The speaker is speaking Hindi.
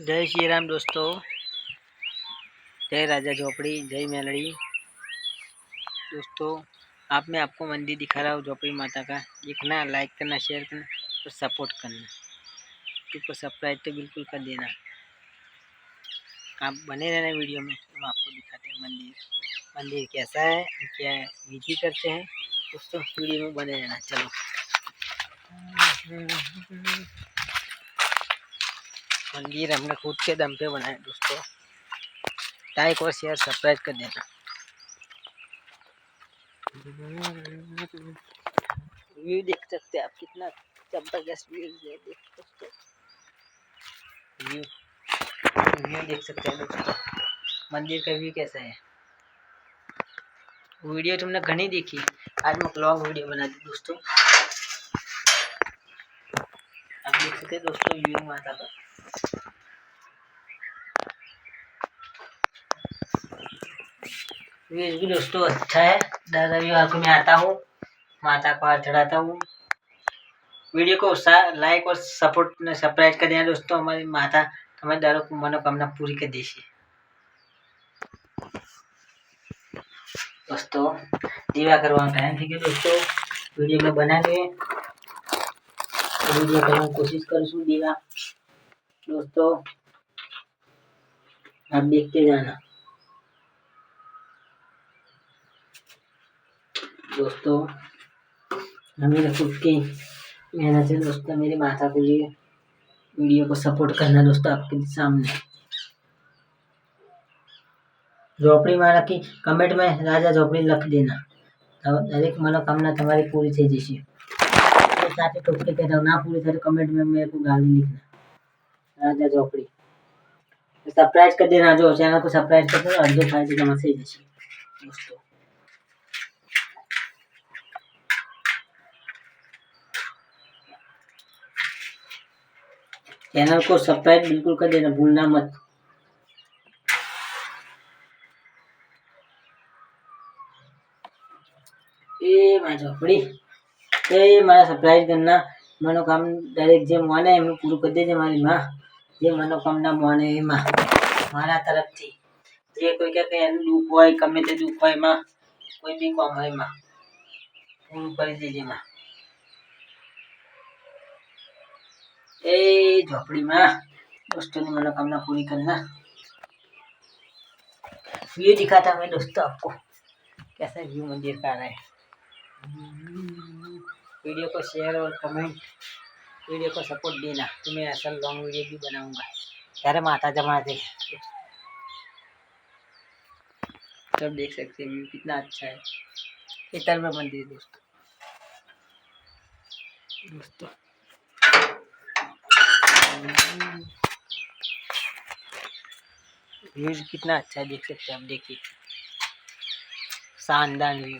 जय श्री राम दोस्तों जय राजा झोपड़ी जय मेलड़ी दोस्तों आप मैं आपको मंदिर दिखा रहा हूँ झोपड़ी माता का देखना लाइक करना शेयर करना और सपोर्ट करना यूट्यूब को सब्सक्राइब तो बिल्कुल कर देना आप बने रहना वीडियो में हम आपको दिखाते हैं मंदिर मंदिर कैसा है क्या विधि करते हैं दोस्तों वीडियो में बने रहना चलो मंदिर हमने खुद के दम पे बनाया दोस्तों। लाइक और शेयर सब्सक्राइब कर देना। व्यू देख सकते हैं आप कितना ज़बरदस्त व्यू है देख दोस्तों व्यू व्यू देख सकते हैं दोस्तों। मंदिर का व्यू कैसा है? वीडियो तुमने घनी देखी। आज मैं लॉन्ग वीडियो बना दी दोस्तों। आप देख सकते हैं दोस्तों व्यू माता का। व्यू भी दोस्तों अच्छा है। दर रविवार को मैं आता हूँ, माता को हाथ चढ़ाता हूँ। वीडियो को लाइक और सपोर्ट सब्सक्राइब कर देना दोस्तों, हमारी माता, हमारे दारों को मनोकामना पूरी कर दीजिए। दोस्तों, दीवा करवाना टाइम है दोस्तों, वीडियो में बना लिए वीडियो करने की कोशिश करूँ दीवा। दोस्तों, आप देखते जाना। दोस्तों मेरे खुद की मेहनत से दोस्तों मेरी माता के लिए वीडियो को सपोर्ट करना दोस्तों आपके सामने झोपड़ी मारा की कमेंट में राजा झोपड़ी लिख देना तो दरेक मनोकामना तुम्हारी पूरी થઈ જશે સાથે ટોપી કહેતા ના પૂરી થાય तो कमेंट में मेरे को गाली लिखना राजा झोपड़ी सब्सक्राइब कर देना जो चैनल को सब्सक्राइब कर दो अर्धो फायदे जमा થઈ જશે दोस्तों चैनल को सब्सक्राइब बिल्कुल कर देना भूलना मत એ મારી ઝોપડી એ મારા સરપ્રાઈઝ ઘરના મનોકામ દરેક જે માને એમનું પૂરું કરી દેજે મારી માં જે મનોકામના માને એમાં મારા તરફથી જે કોઈ કે એનું દુઃખ હોય ગમે તે દુઃખ હોય એમાં કોઈ બી કામ હોય એમાં પૂરું કરી દેજે માં ए झोपड़ी में दोस्तों ने मनोकामना पूरी करना व्यू दिखाता मैं दोस्तों आपको कैसा व्यू मंदिर का रहा? है वीडियो को शेयर और कमेंट वीडियो को सपोर्ट देना। तो मैं ऐसा लॉन्ग वीडियो भी बनाऊँगा। यार, माता जमा दे। सब देख सकते हैं व्यू कितना अच्छा है। इतर में मंदिर दोस्तों। दोस्तों। व्यू कितना अच्छा है देख सकते हैं आप देखिए शानदार व्यू